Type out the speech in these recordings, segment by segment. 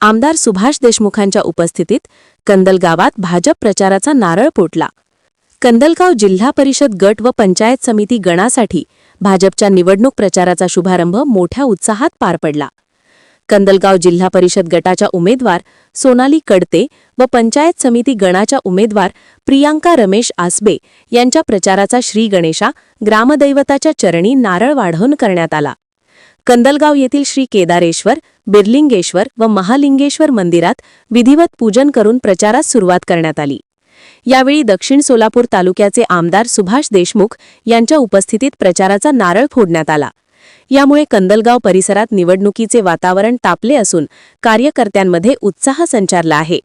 आमदार सुभाष देशमुखांच्या उपस्थितीत कंदल गावात भाजप प्रचाराचा नारळ पोटला. कंदलगाव जिल्हा परिषद गट व पंचायत समिती गणासाठी भाजपच्या निवडणूक प्रचाराचा शुभारंभ मोठ्या उत्साहात पार पडला. कंदलगाव जिल्हा परिषद गटाच्या उमेदवार सोनाली कडते व पंचायत समिती गणाच्या उमेदवार प्रियांका रमेश आसबे यांच्या प्रचाराचा श्रीगणेशा ग्रामदैवताच्या चरणी नारळ वाढवून करण्यात आला. कंदलगाव येथील श्री केदारेश्वर बिर्लिंगेश्वर व महालिंगेश्वर मंदिरात विधिवत पूजन करून प्रचारास सुरुवात करण्यात आली. यावेळी दक्षिण सोलापूर तालुक्याचे आमदार सुभाष देशमुख यांच्या उपस्थितीत प्रचाराचा नारळ फोडण्यात आला. यामुळे कंदलगाव परिसरात निवडणुकीचे वातावरण तापले असून कार्यकर्त्यांमध्ये उत्साह संचारला आहे.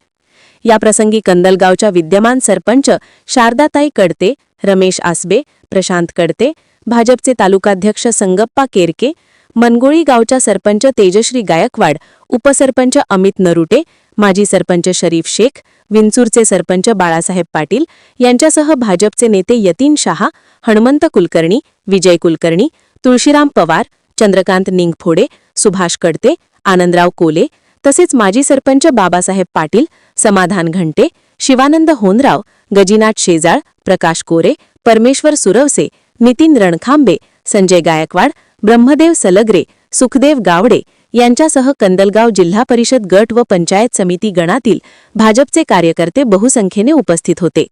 याप्रसंगी कंदलगावच्या विद्यमान सरपंच शारदाताई कडते रमेश आसबे प्रशांत कडते भाजपचे तालुकाध्यक्ष संगप्पा केरके मनगोळी गावच्या सरपंच तेजश्री गायकवाड उपसरपंच अमित नरुटे माजी सरपंच शरीफ शेख विंचूरचे सरपंच बाळासाहेब पाटील यांच्यासह भाजपचे नेते यतीन शहा हणमंत कुलकर्णी विजय कुलकर्णी तुळशीराम पवार चंद्रकांत निंगफोडे सुभाष कडते आनंदराव कोले तसेच माजी सरपंच बाबासाहेब पाटील समाधान घंटे शिवानंद होनराव गजीनाथ शेजाळ प्रकाश कोरे परमेश्वर सुरवसे नितीन रणखांबे संजय गायकवाड ब्रह्मदेव सलगरे सुखदेव गावडे यांच्यासह कंदलगाव जिल्हा परिषद गट व पंचायत समिती गणातील भाजपचे कार्यकर्ते बहुसंख्येने उपस्थित होते.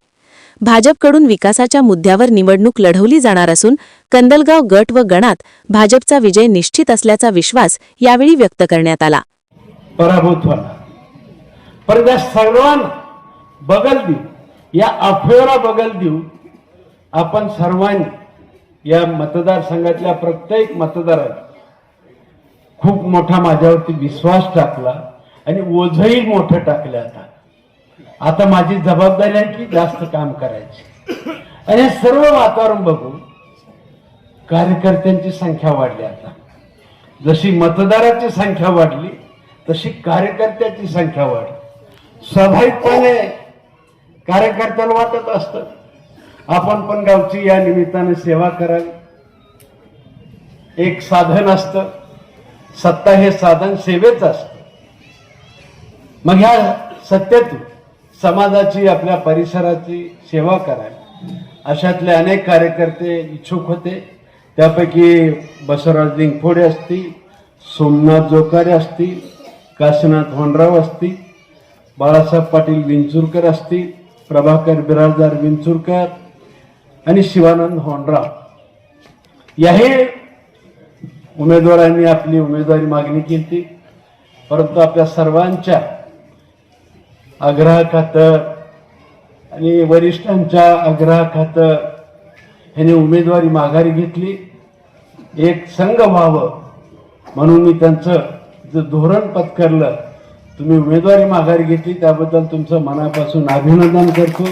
भाजपकडून विकासाच्या मुद्द्यावर निवडणूक लढवली जाणार असून कंदलगाव गट व गणात भाजपचा विजय निश्चित असल्याचा विश्वास यावेळी व्यक्त करण्यात आला. पराभूत पण त्या सर्वांना बगल देऊ या अफवेला बगल देऊ आपण सर्वांनी या मतदारसंघातल्या प्रत्येक मतदाराने खूप मोठा माझ्यावरती विश्वास टाकला आणि ओझही मोठं टाकलं आता. आता माझी जबाबदारी आहे की जास्त काम करायची. आणि हे सर्व वातावरण बघून कार्यकर्त्यांची संख्या वाढली आता. जशी मतदाराची संख्या वाढली तशी कार्यकर्त्याची संख्या वाढली. स्वाभाविकपणे कार्यकर्त्याला वाटत असतं आपण पण गावची या निमित्ताने सेवा करावी. एक साधन असतं. सत्ता हे साधन सेवेच असतं. मग ह्या सत्तेतून समाजाची आपल्या परिसराची सेवा करावी. अशातले अनेक कार्यकर्ते इच्छुक होते. त्यापैकी बसवराज लिंगफोडे असतील सोमनाथ जोकारे असतील काशीनाथ होनराव असतील बाळासाहेब पाटील विंचुरकर असतील प्रभाकर बिराजदार विंचुरकर आणि शिवानंद होंडराव. याही उमेदवारांनी आपली उमेदवारी मागणी केली. परंतु आपल्या सर्वांच्या आग्रहाखातर आणि वरिष्ठांच्या आग्रहाखातर ह्याने उमेदवारी माघारी घेतली. एक संघ व्हावं म्हणून मी त्यांचं जे धोरण पत्करलं तुम्ही उमेदवारी माघारी घेतली त्याबद्दल तुमचं मनापासून अभिनंदन करतो.